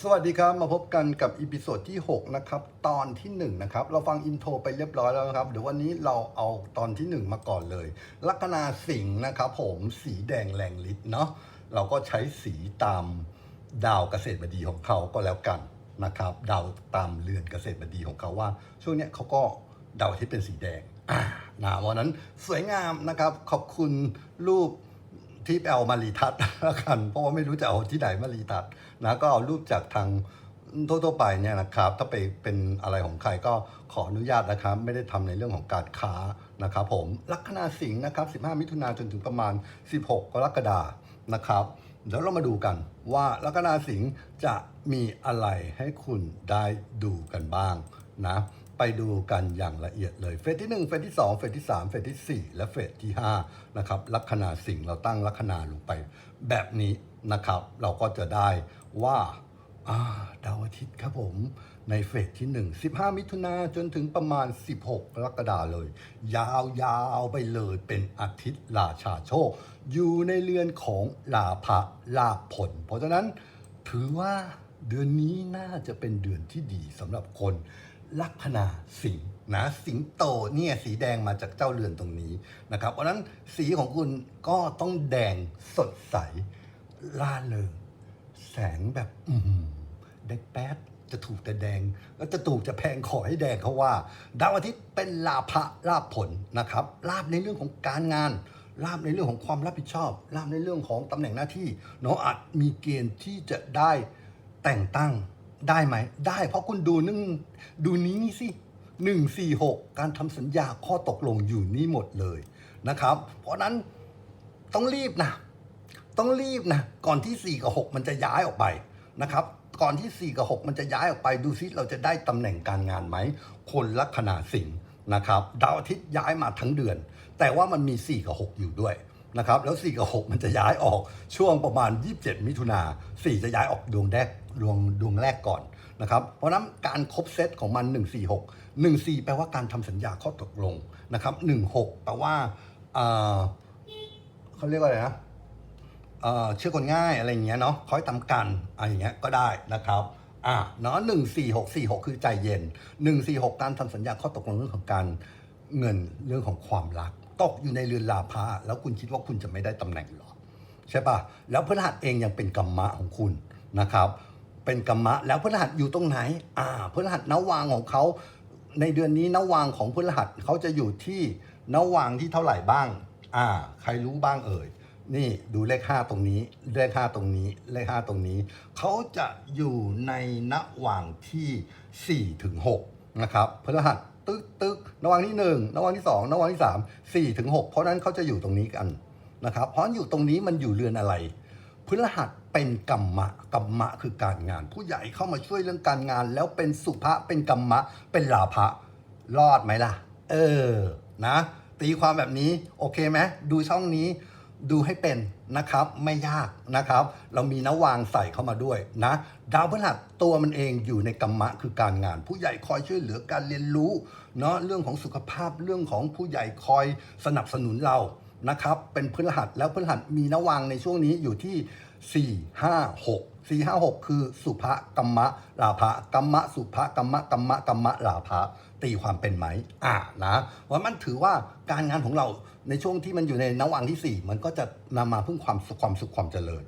สวัสดีครับ มาพบกันกับอีพิโซดที่ 6 นะครับ ตอนที่ 1 นะครับ เราฟังอินโทรไปเรียบร้อยแล้วนะครับ เดี๋ยววันนี้เราเอาตอนที่ 1 มาก่อนเลย ลัคนาสิงห์นะครับผมสีแดงแรงฤทธิ์เนาะเราก็ใช้สีตามดาวเกษตรบดีของเขาก็แล้วกันนะครับ ดาวตามเรือนเกษตรบดีของเขาว่า ช่วงเนี้ยเขาก็ดาวทิตย์เป็นสีแดงอ่านะวันนั้นสวยงามนะครับขอบคุณรูป ที่ไปเอามารีทัศน์แล้วกัน เพราะว่าไม่รู้จะเอาที่ไหนมารีทัศนะก็เอารูปจากทางทั่วๆไปเนี่ยนะครับ ถ้าไปเป็นอะไรของใครก็ขออนุญาตนะครับ ไม่ได้ทำในเรื่องของการค้านะครับผมลัคนาสิงห์นะครับ 15 มิถุนาจนถึงประมาณ 16 กรกฎานะครับเดี๋ยวเรามาดูกันว่าลัคนาสิงห์จะมีอะไรให้คุณได้ดูกันบ้างนะ ไปดูกันอย่างละเอียดเลย เฟสที่ 1 เฟสที่ 2 เฟสที่ 3 เฟสที่ 4 และเฟสที่5นะครับลัคนาสิ่งห์เราตั้งลัคนาลงไป แบบนี้นะครับ เราก็จะได้ว่าาดาวอาทิตย์ครับผมในเฟสที่ 1 15 มิถุนาจนถึงประมาณ 16กรกฎาเลย ยาวๆไปเลยเป็นอาทิตย์ราชาโชค อยู่ในเรือนของลาภะลาผล เพราะฉะนั้นถือว่าเดือนนี้น่าจะเป็นเดือนที่ดีสำหรับคน ลัคนาสิงห์นะสิงโตเนี่ยสีแดงมาจากเจ้าเรือนตรงนี้นะครับเพราะฉะนั้นสีของคุณก็ต้องแดงสดใสล่าเริงแสงแบบอืมแดงแป๊ดจะถูกแต่แดงแล้วจะถูกจะแพงขอให้แดงเขาว่าดาวอาทิตย์เป็นลาภะลาภผลนะครับลาบในเรื่องของการงานลาบในเรื่องของความรับผิดชอบลาบในเรื่องของตำแหน่งหน้าที่เนาะอาจมีเกณฑ์ที่จะได้แต่งตั้ง ได้ไหม ได้เพราะคุณดูนึ่งดูนี้สิหนึ่งสี่หกการทำสัญญาข้อตกลงอยู่นี่หมดเลยนะครับ เพราะนั้นต้องรีบนะ ต้องรีบนะ ก่อนที่ 4 กับ 6 มันจะย้ายออกไปนะครับ ก่อนที่ 4 กับ 6 มันจะย้ายออกไปดูซิเราจะได้ตำแหน่งการงานไหม คนลัคนาสิงห์นะครับดาวอาทิตย์ย้ายมาทั้งเดือน แต่ว่ามันมี 4 กับ 6 อยู่ด้วยนะครับแล้ว 4 กับ 6 มันจะย้ายออกช่วงประมาณ 27 มิถุนา4จะย้ายออกดวงแรก ดวงดวงแรกก่อนนะครับ เพราะนั้นการครบเซตของมัน 146 14 แปลว่าการทำสัญญาข้อตกลงนะครับ16 แปลว่าเขาเรียกว่าอะไรนะเชื่อคนง่ายอะไรอย่างเงี้ยเนาะคอยตากันอะไรอย่างเงี้ยก็ได้นะครับอะเนาะหนึ่งสี่หกสี่หกคือใจเย็นหนึ่งสี่หกการทำสัญญาข้อตกลงเรื่องของการเงินเรื่องของความรัก ตกอยู่ในเรือนลาภะแล้วคุณคิดว่าคุณจะไม่ได้ตำแหน่งหรอใช่ปะแล้วพฤหัสเองยังเป็นกรรมะของคุณนะครับ เป็นกรรมะ แล้วพฤหัสอยู่ตรงไหน อ่าพฤหัสนวางของเขาในเดือนนี้นวางของพฤหัสเขาจะอยู่ที่นวางที่เท่าไหร่บ้าง อ่า ใครรู้บ้างเอ่ย นี่ดูเลขห้าตรงนี้ เลขห้าตรงนี้ เลขห้าตรงนี้ เขาจะอยู่ในนวางที่สี่ถึงหกนะครับพฤหัสตึกตึกนวางที่หนึ่งนวางที่สองนวางที่สามสี่ถึงหกเพราะฉะนั้นเขาจะอยู่ตรงนี้กันนะครับ เพราะอยู่ตรงนี้มันอยู่เรือนอะไร พฤหัสเป็นกรรมะกรรมะคือการงาน ผู้ใหญ่เข้ามาช่วยเรื่องการงาน แล้วเป็นสุภะเป็นกรรมะ เป็นลาภะรอดไหมล่ะ เออนะ ตีความแบบนี้โอเคไหมดูช่องนี้ดูให้เป็นนะครับไม่ยากนะครับ เรามีนวางใส่เข้ามาด้วยนะดาวพฤหัสตัวมันเองอยู่ในกรรมะคือการงาน ผู้ใหญ่คอยช่วยเหลือการเรียนรู้เนาะเรื่องของสุขภาพเรื่องของผู้ใหญ่คอยสนับสนุนเรา นะครับ เป็นพฤหัสแล้วพฤหัสมีนวางในช่วงนี้อยู่ที่ 4 5 6 4 5 6 คือสุภกรรมะลาภะกรรมะสุภกรรมะกรรมะกรรมะลาภะตีความเป็นไหมอ่านะเพราะมันถือว่าการงานของเราในช่วงที่มันอยู่ในนวางที่ 4 มันก็จะนำมาพึ่งความสุขความสุขความเจริญ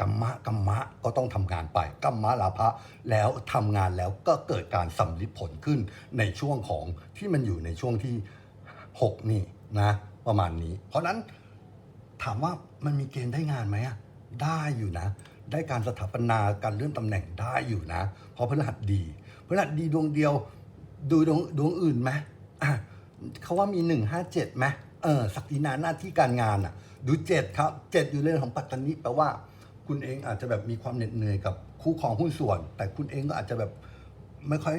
กรรมะกรรมะก็ต้องทำงานไปกรรมะลาภะแล้วทำงานแล้วก็เกิดการสำลิดผลขึ้นในช่วงของที่มันอยู่ในช่วงที่ 6 นี่นะ ประมาณนี้ เพราะนั้นถามว่ามันมีเกณฑ์ได้งานไหมอะได้อยู่นะ ได้การสถาปนาการเลื่อนตำแหน่งได้อยู่นะ เพราะพฤหัสดีพฤหัสดีดวงเดียวดูดวงดวงอื่นไหมอะเขาว่ามี157ไหมเออศักดินาหน้าที่การงานอะ ดูเจ็ดครับเจ็ดอยู่เรื่องของปัตตานีแปลว่า คุณเองอาจจะแบบมีความเหน็ดเหนื่อยกับคู่ครองหุ้นส่วน แต่คุณเองก็อาจจะแบบไม่ค่อย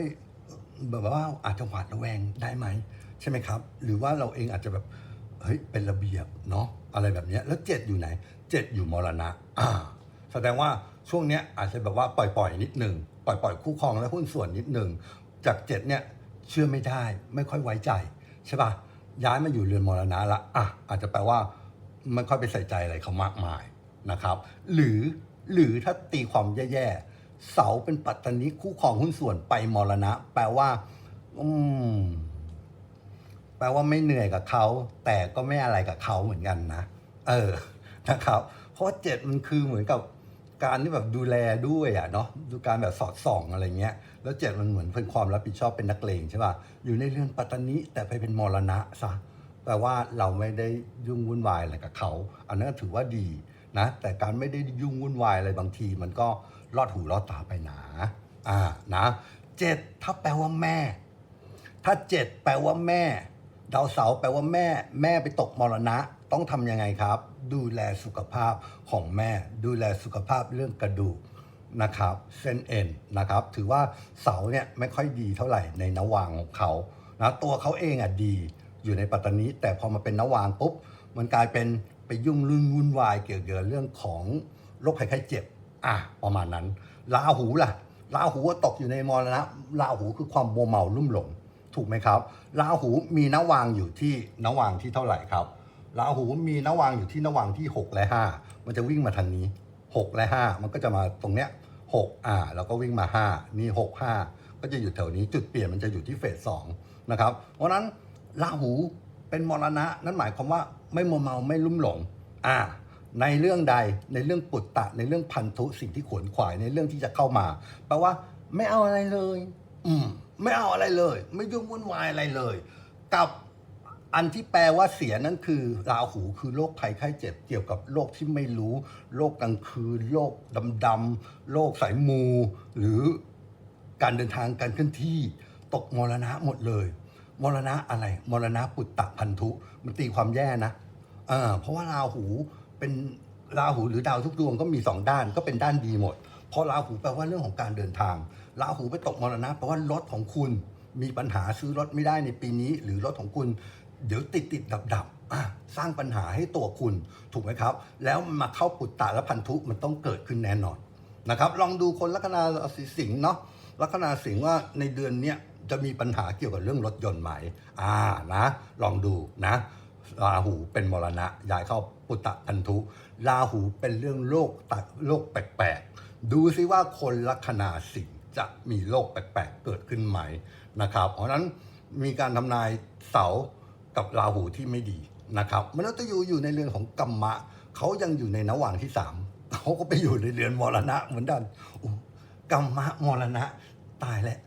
แบบว่าอาจจะหวาดระแวงได้ไหมใช่ไหมครับ หรือว่าเราเองอาจจะแบบ เฮ้ยเป็นระเบียบเนาะอะไรแบบนี้แล้วเจ็ดอยู่ไหนเจ็ดอยู่มรณะอ่าแสดงว่าช่วงเนี้ยอาจจะแบบว่าปล่อยๆนิดหนึ่งปล่อยๆคู่ครองและหุ้นส่วนนิดหนึ่งจากเจ็ดเนี่ยเชื่อไม่ได้ไม่ค่อยไว้ใจใช่ป่ะย้ายมาอยู่เรือนมรณะละอะอาจจะแปลว่าไม่ค่อยไปใส่ใจอะไรเขามากมายนะครับ หรือหรือถ้าตีความแย่ๆเสาเป็นปัตตนิคู่ครองหุ้นส่วนไปมรณะ แปลว่า อืม ลว่าไม่เหนื่อยกับเขา แต่ก็ไม่อะไรกับเขาเหมือนกันนะ เออนะครับ เพราะเจ็ดมันคือเหมือนกับการที่แบบดูแลด้วยอะเนาะดูการแบบสอดส่องอะไรเงี้ย แล้วเจ็ดมันเหมือนเป็นความรับผิดชอบเป็นนักเลงใช่ป่ะอยู่ในเรือนปัตตานิแต่ไปเป็นมรณะซะแปลว่าเราไม่ได้ยุ่งวุ่นวายอะไรกับเขา อันนั้นถือว่าดีนะ แต่การไม่ได้ยุ่งวุ่นวายอะไรบางที มันก็ลอดหูลอดตาไปหนาอ่านะเจ็ดถ้าแปลว่าแม่ ถ้าเจ็ดแปลว่าแม่ ดาวเสาร์แปลว่าแม่แม่ไปตกมรณะ ต้องทำยังไงครับ ดูแลสุขภาพของแม่ ดูแลสุขภาพเรื่องกระดูกนะครับเส้นเอ็นนะครับ ถือว่าเสาเนี่ยไม่ค่อยดีเท่าไหร่ในนวางของเขานะตัวเขาเองอะดีอยู่ในปัตตานี แต่พอมาเป็นนวางปุ๊บ มันกลายเป็นไปยุ่งเรื่องวุ่นวายเกี่ยวกับเรื่องของโรคภัยไข้เจ็บอะประมาณนั้นลาหูล่ะลาหูตกอยู่ในมรณะลาหูคือความโมเมาลุ่มหลง ถูกไหมครับลาหูมีนวางอยู่ที่นวางที่เท่าไหร่ครับลาหูมีนวางอยู่ที่นวางที่ 6 และ 5 มันจะวิ่งมาทางนี้ 6 และ 5 มันก็จะมาตรงเนี้ย6อ่าแล้วก็วิ่งมา 5 นี่ 6 5 ก็จะอยู่แถวนี้จุดเปลี่ยนมันจะอยู่ที่เฟส2นะครับเพราะนั้นลาหูเป็นมรณะ นั่นหมายความว่าไม่มัวเมาไม่ลุ่มหลงอ่าในเรื่องใดในเรื่องปุตตะในเรื่องพันธุสิ่งที่ขวนขวายในเรื่องที่จะเข้ามาแปลว่าไม่เอาอะไรเลย อืม ไม่เอาอะไรเลย ไม่ยุ่งวุ่นวายอะไรเลย กับอันที่แปลว่าเสียนั่นคือราหูคือโรคภัยไข้เจ็บ เกี่ยวกับโรคที่ไม่รู้โรคกลางคืนโรคดำๆโรคสายมู หรือการเดินทางการเคลื่อนที่ตกมรณะหมดเลย มรณะอะไร มรณะปุตตะพันธุ มันตีความแย่นะเออเพราะว่าราหูเป็นราหูหรือดาวทุกดวงก็มีสองด้านก็เป็นด้านดีหมด เพราะราหูแปลว่าเรื่องของการเดินทาง ราหูไปตกมรณะแปลว่ารถของคุณมีปัญหาซื้อรถไม่ได้ในปีนี้ หรือรถของคุณ เดี๋ยวติดติดดับดับสร้างปัญหาให้ตัวคุณถูกไหมครับ แล้วมาเข้าปุตตะและพันธุมันต้องเกิดขึ้นแน่นอนนะครับ ลองดูคนลัคนาราศีสิงห์เนาะลัคนาสิงห์ว่าในเดือนเนี้ยจะมีปัญหาเกี่ยวกับเรื่องรถยนต์ไหมอ่านะ ลองดูนะราหูเป็นมรณะย้ายเข้าปุตตะพันธุราหูเป็นเรื่องโรคตัดโรคแปลกๆดูซิว่าคนลัคนาสิงห์ จะมีโรคแปลกๆเกิดขึ้นไหมนะครับ เพราะฉะนั้นมีการทำนายเสากับราหูที่ไม่ดีนะครับมนุษย์ยูอยู่ในเรือนของกรรมะเขายังอยู่ในนว่างที่สามเขาก็ไปอยู่ในเรือนมรณะเหมือนกันกรรมะมรณะตายแล้ว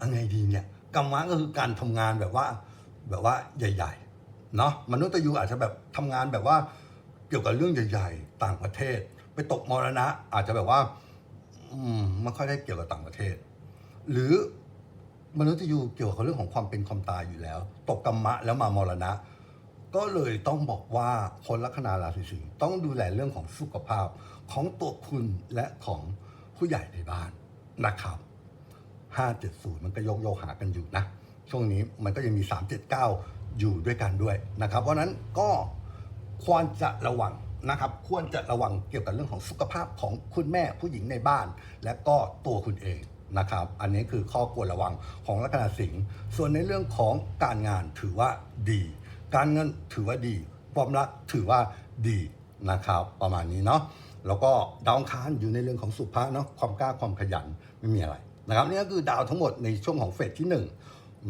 ยังไงดีเนี่ยกรรมะก็คือการทำงานแบบว่าแบบว่าใหญ่ๆเนาะมนุษย์ยูอาจจะแบบทำงานแบบว่าเกี่ยวกับเรื่องใหญ่ ๆ ต่างประเทศ ไปตกมรณะอาจจะแบบว่า อืมไม่ค่อยได้เกี่ยวกับต่างประเทศ หรือมนุษย์ยูเกี่ยวกับเรื่องของความเป็นความตายอยู่แล้ว ตกกรรมะแล้วมามรณะ ก็เลยต้องบอกว่าคนลัคนาราศีสิงห์ต้องดูแลเรื่องของสุขภาพของตัวคุณและของผู้ใหญ่ในบ้านนะครับ570 มันก็โยกโยกหากันอยู่นะ ช่วงนี้มันก็ยังมี 379 อยู่ด้วยกันด้วยนะครับ เพราะฉะนั้นก็ควรจะระวัง นะครับควรจะระวังเกี่ยวกับเรื่องของสุขภาพของคุณแม่ผู้หญิงในบ้าน และก็ตัวคุณเองนะครับ อันนี้คือข้อควรระวังของลัคนาสิงห์ส่วนในเรื่องของการงานถือว่าดี การเงินถือว่าดีความรักถือว่าดีนะครับ ประมาณนี้เนาะแล้วก็ดาวอังคารอยู่ในเรื่องของสุภาพเนาะความกล้าความขยันไม่มีอะไรนะครับนี่ก็คือดาวทั้งหมดในช่วงของเฟสที่หนึ่ง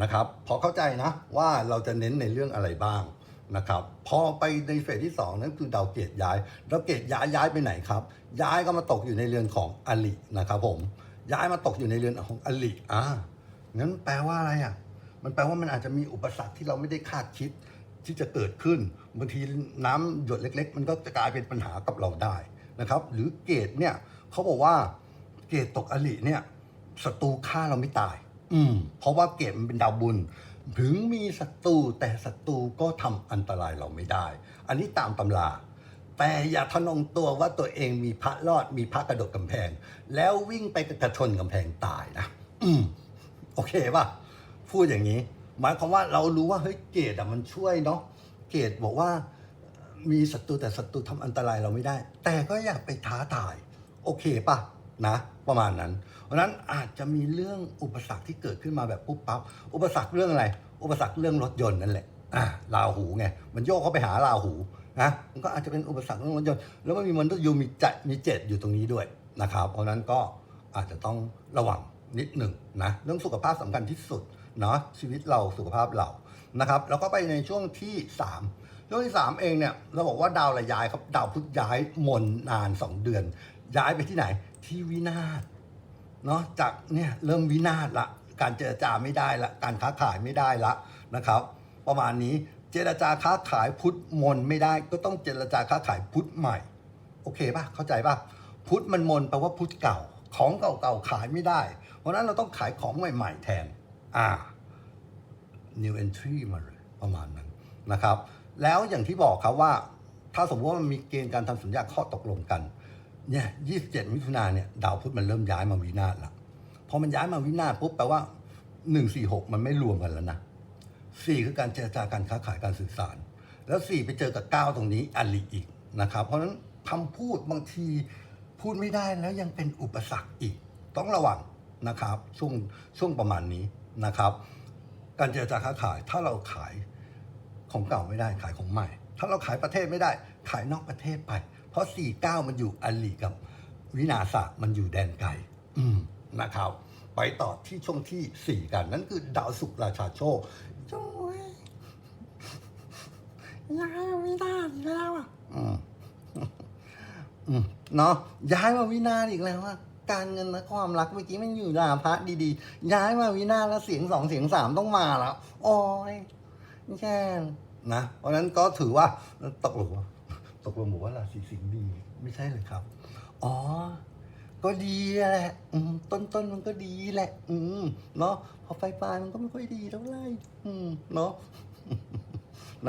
นะครับพอเข้าใจนะว่าเราจะเน้นในเรื่องอะไรบ้าง นะครับพอไปในเฟสที่สองนั่นคือดาวเกตย้ายดาวเกตย้ายย้ายไปไหนครับ ย้ายก็มาตกอยู่ในเรือนของอลินะครับผมย้ายมาตกอยู่ในเรือนของอลิอ่างั้นแปลว่าอะไรอะมันแปลว่ามันอาจจะมีอุปสรรคที่เราไม่ได้คาดคิดที่จะเกิดขึ้นบางทีน้ำหยดเล็ก ๆ มันก็จะกลายเป็นปัญหากับเราได้นะครับ หรือเกตเนี่ยเขาบอกว่าเกตตกอลิเนี่ยศัตรูฆ่าเราไม่ตาย อืมเพราะว่าเกตมันเป็นดาวบุญ ถึงมีศัตรูแต่ศัตรูก็ทำอันตรายเราไม่ได้ อันนี้ตามตำรา แต่อย่าทะนงตัวว่าตัวเองมีพระรอดมีพระกระโดดกำแพง แล้ววิ่งไปกระชนกำแพงตายนะอืมโอเคป่ะพูดอย่างนี้ หมายความว่าเรารู้ว่าเฮ้ยเกตอะมันช่วยเนาะเกตบอกว่ามีศัตรูแต่ศัตรูทำอันตรายเราไม่ได้ แต่ก็อยากไปท้าทาย โอเคป่ะ นะประมาณนั้น เพราะนั้นอาจจะมีเรื่องอุปสรรคที่เกิดขึ้นมาแบบปุ๊บปั๊บอุปสรรคเรื่องอะไร อุปสรรคเรื่องรถยนต์นั่นแหละอ่าราหูไงมันโยกเข้าไปหาราหูนะมันก็อาจจะเป็นอุปสรรคเรื่องรถยนต์แล้วมันมีมันต้องยูมีจมีเจ็ดอยู่ตรงนี้ด้วยนะครับ เพราะนั้นก็อาจจะต้องระวังนิดหนึ่งนะเรื่องสุขภาพสำคัญที่สุดเนาะชีวิตเราสุขภาพเรานะครับแล้วก็ไปในช่วงที่ 3 ช่วงที่ 3 เองเนี่ยเราบอกว่าดาวระย้ายครับดาวพุธย้ายมนนาน 2 เดือน ย้ายไปที่ไหน ที่วินาศเนาะจากเนี่ยเริ่มวินาศละการเจรจาไม่ได้ละการค้าขายไม่ได้ละนะครับ ประมาณนี้เจรจาค้าขายพุทธมนไม่ได้ ก็ต้องเจรจาค้าขายพุทธใหม่ โอเคป่ะเข้าใจป่ะพุทธมันมนแปลว่าพุทธเก่าของเก่าๆขายไม่ได้ เพราะฉะนั้นเราต้องขายของใหม่ ๆ แทนอ่า new entry มาเลยประมาณนั้นนะครับ แล้วอย่างที่บอกครับว่า ถ้าสมมติว่ามันมีเกณฑ์การทำสัญญาข้อตกลงกัน เนี่ย27มิถุนาเนี่ยดาวพุธมันเริ่มย้ายมาวินาศละพอมันย้ายมาวินาศปุ๊บแปลว่า146มันไม่รวมกันแล้วนะสี่คือการเจรจาการค้าขายการสื่อสาร แล้วสี่ไปเจอกับเก้าตรงนี้อลิอีกนะครับ เพราะฉะนั้นคำพูดบางทีพูดไม่ได้แล้วยังเป็นอุปสรรคอีก ต้องระวังนะครับช่วงช่วงประมาณนี้นะครับ การเจรจาค้าขายถ้าเราขายของเก่าไม่ได้ขายของใหม่ ถ้าเราขายประเทศไม่ได้ ขายนอกประเทศไป เพราะ 49 มันอยู่อลีกับวินาศะมันอยู่แดนไกลอืมนะครับ ไปต่อที่ช่วงที่ 4 กัน นั่นคือดาวศุกร์ราชาโชคช่วยย้ายมาไม่ได้อีกแล้วอะอืมอืมเนาะย้ายมาวินาศอีกแล้วว่าการเงินและความรักเมื่อกี้มันอยู่ดาพระดีๆ ย้ายมาวินาศแล้วเสียงสองเสียงสามต้องมาแล้วโอ้ยแย่นะ เพราะฉะนั้นก็ถือว่าตกลงว่า ตกลงบอกว่าราศีสิงห์ดี ไม่ใช่เลยครับ อ๋อ ก็ดีแหละอืมต้นต้นๆมันก็ดีแหละ อืมเนาะพอไฟปลายมันก็ไม่ค่อยดีเท่าไหร่อืมเนาะ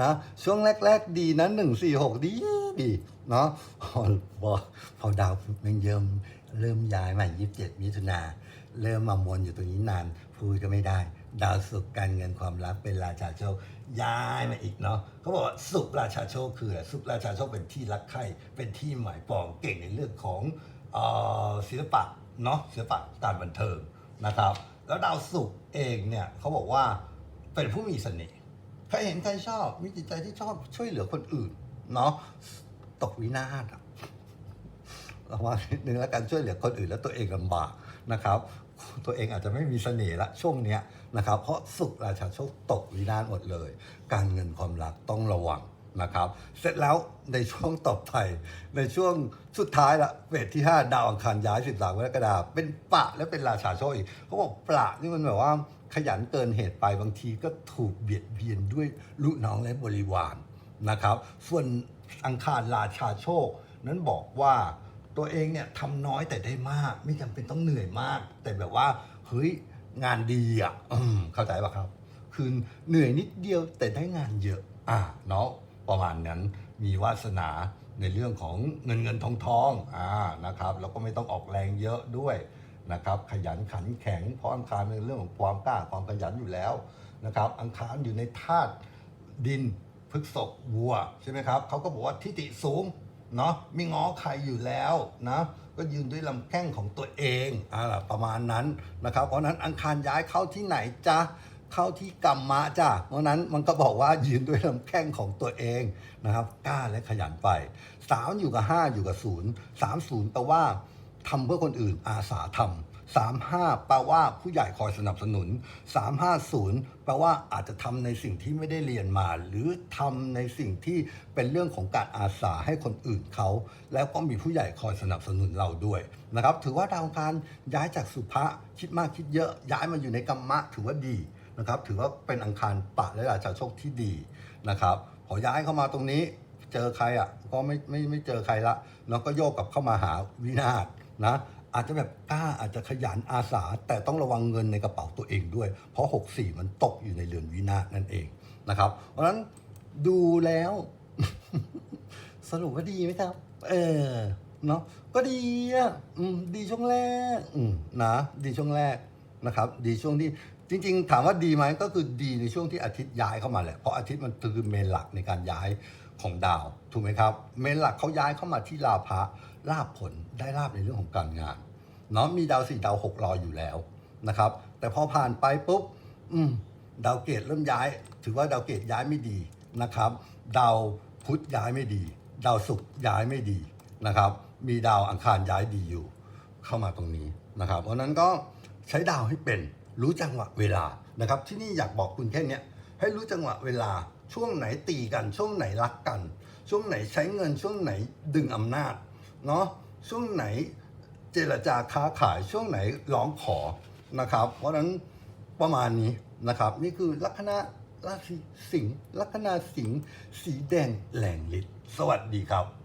นะช่วงแรก ๆ ดีนะหนึ่งสี่หกดีดีเนาะพอพอพอดาวมันเยิ่มเริ่มย้ายมายี่สิบเจ็ดมิถุนาเริ่มมามวนอยู่ตรงนี้นาน พูดก็ไม่ได้ ดาวสุขการเงินความรักเป็นราชาโชคย้ายมาอีกเนาะเขาบอกว่าสุขราชาโชคคืออะไรสุขราชาโชคเป็นที่รักใคร่เป็นที่หมายปองเก่งในเรื่องของศิลปะเนาะศิลปะการบันเทิงนะครับ แล้วดาวสุขเองเนี่ยเขาบอกว่าเป็นผู้มีเสน่ห์ใครเห็นใครชอบมีจิตใจที่ชอบช่วยเหลือคนอื่นเนาะตกวินาศอะระวังนิดนึงแล้วกันช่วยเหลือคนอื่นแล้วตัวเองลำบากนะครับ ตัวเองอาจจะไม่มีเสน่ห์ละช่วงเนี้ยนะครับเพราะสุขราชาโชคตกวินาศหมดเลย การเงินความรักต้องระวังนะครับ เสร็จแล้วในช่วงต่อไปในช่วงสุดท้ายละเฟสที่ 5 ดาวอังคารย้าย 13กรกฎาคมเป็นปะและเป็นราชาโชคอีกเขาบอกปะนี่มันแบบว่าขยันเกินเหตุไปบางทีก็ถูกเบียดเบียนด้วยลูกน้องและบริวารนะครับ ส่วนอังคารราชาโชค นั้นบอกว่า ตัวเองเนี่ยทำน้อยแต่ได้มาก ไม่จำเป็นต้องเหนื่อยมาก แต่แบบว่าเฮ้ยงานดีอะอืมเข้าใจป่ะครับ คือเหนื่อยนิดเดียวแต่ได้งานเยอะ อ่าเนาะประมาณนั้นมีวาสนาในเรื่องของเงินเงินทองทองอ่านะครับแล้วก็ไม่ต้องออกแรงเยอะด้วยนะครับขยันขันแข็งเพราะอังคารเป็นเรื่องของความกล้าความขยันอยู่แล้วนะครับอังคารอยู่ในธาตุดินพฤกษกวัวใช่ไหมครับเขาก็บอกว่าทิฏฐิสูง เนาะไม่ง้อใครอยู่แล้วนะก็ยืนด้วยลำแข้งของตัวเองอ่าประมาณนั้นนะครับ เพราะนั้นอังคารย้ายเข้าที่ไหนจ้ะเข้าที่กรรมะจ้ะเพราะฉะนั้นมันก็บอกว่ายืนด้วยลำแข้งของตัวเองนะครับกล้าและขยันไปสามอยู่กับห้าอยู่กับศูนย์สามศูนย์แปลว่าทำเพื่อคนอื่นอาสาทำ สามห้าแปลว่าผู้ใหญ่คอยสนับสนุนสามห้าศูนย์แปลว่าอาจจะทำในสิ่งที่ไม่ได้เรียนมา หรือทำในสิ่งที่เป็นเรื่องของการอาสาให้คนอื่นเขา แล้วก็มีผู้ใหญ่คอยสนับสนุนเราด้วยนะครับ ถือว่าดาวอังคารย้ายจากสุภะคิดมากคิดเยอะ ย้ายมาอยู่ในกรรมะถือว่าดีนะครับ ถือว่าเป็นอังคารปะและราชาโชคที่ดีนะครับพอย้ายเข้ามาตรงนี้เจอใครอะก็ไม่ไม่ไม่เจอใครละแล้วก็โยกกลับเข้ามาหาวินาศนะ อาจจะแบบกล้าอาจจะขยันอาสา แต่ต้องระวังเงินในกระเป๋าตัวเองด้วย เพราะ 64 มันตกอยู่ในเรือนวินาศนั่นเองนะครับ เพราะฉะนั้นดูแล้ว สรุปว่าดีไหมครับ เออเนาะก็ดีอะอืมดีช่วงแรกอืมนะดีช่วงแรกนะครับ ดีช่วงที่จริง ๆ ถามว่าดีไหมก็คือดีในช่วงที่อาทิตย์ย้ายเข้ามาแหละเพราะอาทิตย์มันคือเมนหลักในการย้ายของดาวถูกไหมครับ เมนหลักเขาย้ายเข้ามาที่ลาภะ ลาภผลได้ลาภในเรื่องของการงานเนาะมีดาวสี่ดาวหกรออยู่แล้วนะครับ แต่พอผ่านไปปุ๊บอืมดาวเกตเริ่มย้าย ถือว่าดาวเกตย้ายไม่ดีนะครับ ดาวพุธย้ายไม่ดี ดาวศุกร์ย้ายไม่ดีนะครับ มีดาวอังคารย้ายดีอยู่ เข้ามาตรงนี้นะครับ เพราะนั้นก็ใช้ดาวให้เป็นรู้จังหวะเวลานะครับ ที่นี่อยากบอกคุณแค่เนี้ยให้รู้จังหวะเวลาช่วงไหนตีกัน ช่วงไหนรักกัน ช่วงไหนใช้เงินช่วงไหนดึงอำนาจ เนาะช่วงไหนเจรจาค้าขายช่วงไหนร้องขอนะครับ เพราะนั้นประมาณนี้นะครับ นี่คือลัคนาราศีสิงห์ลัคนาสิงห์สีแดงแหล่งฤทธิ์สวัสดีครับ